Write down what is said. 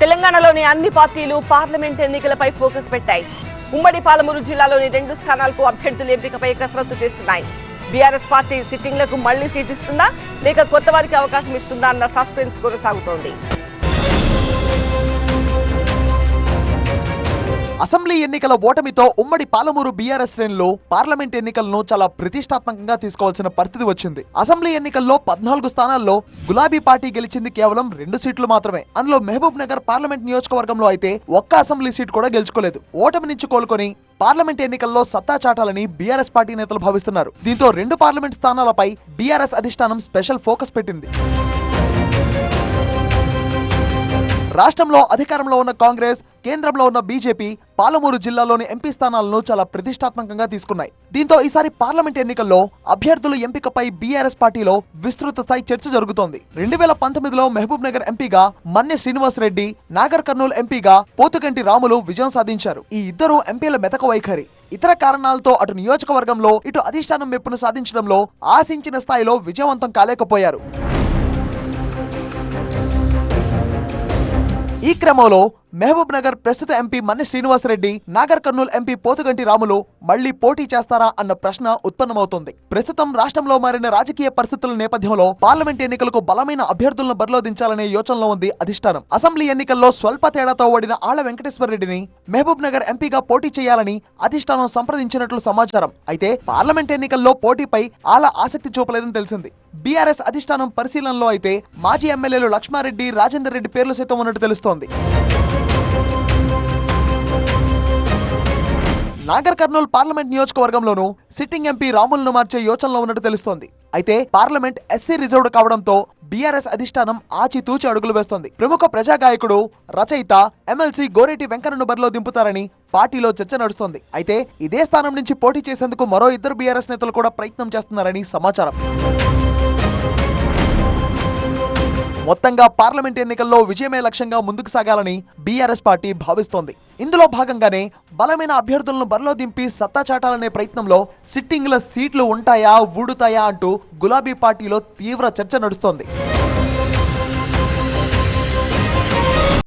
తెలంగాణలోని అన్ని పార్టీలు పార్లమెంట్ ఎన్నికలపై ఫోకస్ పెట్టాయి. ఉమ్మడి పాలమూరు జిల్లాలోని రెండు స్థానాలకు అభ్యర్థుల ఎంపికపై కసరత్తు చేస్తున్నాయి. బీఆర్ఎస్ పార్టీ సిట్టింగ్లకు మళ్ళీ సీట్ ఇస్తుందా? లేక కొత్త వారికి అవకాశం ఇస్తుందా? అన్న సస్పెన్స్ కొనసాగుతోంది. అసెంబ్లీ ఎన్నికల ఓటమితో ఉమ్మడి పాలమూరు బీఆర్ఎస్ శ్రేణులు పార్లమెంట్ ఎన్నికలను చాలా ప్రతిష్టాత్మకంగా తీసుకోవాల్సిన పరిస్థితి వచ్చింది. అసెంబ్లీ ఎన్నికల్లో పద్నాలుగు స్థానాల్లో గులాబీ పార్టీ గెలిచింది కేవలం రెండు సీట్లు మాత్రమే. అందులో మహబూబ్ నగర్ పార్లమెంట్ నియోజకవర్గంలో అయితే ఒక్క అసెంబ్లీ సీట్ కూడా గెలుచుకోలేదు. ఓటమి నుంచి కోలుకొని పార్లమెంట్ ఎన్నికల్లో సత్తా చాటాలని బీఆర్ఎస్ పార్టీ నేతలు భావిస్తున్నారు. దీంతో రెండు పార్లమెంట్ స్థానాలపై బీఆర్ఎస్ అధిష్టానం స్పెషల్ ఫోకస్ పెట్టింది. రాష్ట్రంలో అధికారంలో ఉన్న కాంగ్రెస్ కేంద్రంలో ఉన్న బీజేపీ పాలమూరు జిల్లాలోని ఎంపీ స్థానాలను చాలా ప్రతిష్టాత్మకంగా తీసుకున్నాయి. దీంతో ఈసారి పార్లమెంట్ ఎన్నికల్లో అభ్యర్థుల ఎంపికపై బీఆర్ఎస్ పార్టీలో విస్తృత స్థాయి చర్చ జరుగుతోంది. రెండు వేల పంతొమ్మిదిలో మహబూబ్ నగర్ ఎంపీగా మన్య శ్రీనివాస్ రెడ్డి నాగర్ కర్నూలు ఎంపీగా పోతుగంటి రాములు విజయం సాధించారు. ఈ ఇద్దరు ఎంపీల మెతక వైఖరి ఇతర కారణాలతో అటు నియోజకవర్గంలో ఇటు అధిష్టానం మెప్పును సాధించడంలో ఆశించిన స్థాయిలో విజయవంతం కాలేకపోయారు. ఈ క్రమంలో మహబూబ్ నగర్ ప్రస్తుత ఎంపీ మన్నె శ్రీనివాసరెడ్డి నాగర్ కర్నూలు ఎంపీ పోతుగంటి రాములు మళ్ళీ పోటీ చేస్తారా అన్న ప్రశ్న ఉత్పన్నమవుతోంది. ప్రస్తుతం రాష్ట్రంలో మారిన రాజకీయ పరిస్థితుల నేపథ్యంలో పార్లమెంట్ ఎన్నికలకు బలమైన అభ్యర్థులను బరిలో దించాలనే యోచనలో ఉంది అధిష్టానం. అసెంబ్లీ ఎన్నికల్లో స్వల్ప తేడాతో ఓడిన ఆళ్ళ వెంకటేశ్వర రెడ్డిని మహబూబ్ నగర్ ఎంపీగా పోటీ చేయాలని అధిష్టానం సంప్రదించినట్లు సమాచారం. అయితే పార్లమెంట్ ఎన్నికల్లో పోటీపై ఆల ఆసక్తి చూపలేదని తెలిసింది. బీఆర్ఎస్ అధిష్టానం పరిశీలనలో అయితే మాజీ ఎమ్మెల్యేలు లక్ష్మారెడ్డి రాజేందర్ రెడ్డి పేర్లు సైతం ఉన్నట్టు తెలుస్తోంది. నాగర్ కర్నూల్ పార్లమెంట్ నియోజకవర్గంలోనూ సిట్టింగ్ ఎంపీ రాములను మార్చే యోచనలో ఉన్నట్టు తెలుస్తోంది. అయితే పార్లమెంట్ ఎస్సీ రిజర్వ్డ్ కావడంతో బీఆర్ఎస్ అధిష్టానం ఆచితూచి అడుగులు వేస్తోంది. ప్రముఖ ప్రజా గాయకుడు రచయిత ఎమ్మెల్సీ గోరెటి వెంకన్నను బరిలో దింపుతారని పార్టీలో చర్చ నడుస్తోంది. అయితే ఇదే స్థానం నుంచి పోటీ చేసేందుకు మరో ఇద్దరు బీఆర్ఎస్ నేతలు కూడా ప్రయత్నం చేస్తున్నారని సమాచారం. మొత్తంగా పార్లమెంట్ ఎన్నికల్లో విజయమే లక్ష్యంగా ముందుకు సాగాలని బీఆర్ఎస్ పార్టీ భావిస్తోంది. ఇందులో భాగంగానే బలమైన అభ్యర్థులను బరిలో దింపి సత్తా చాటాలనే ప్రయత్నంలో సిట్టింగ్ల సీట్లు ఉంటాయా ఊడుతాయా అంటూ గులాబీ పార్టీలో తీవ్ర చర్చ నడుస్తోంది.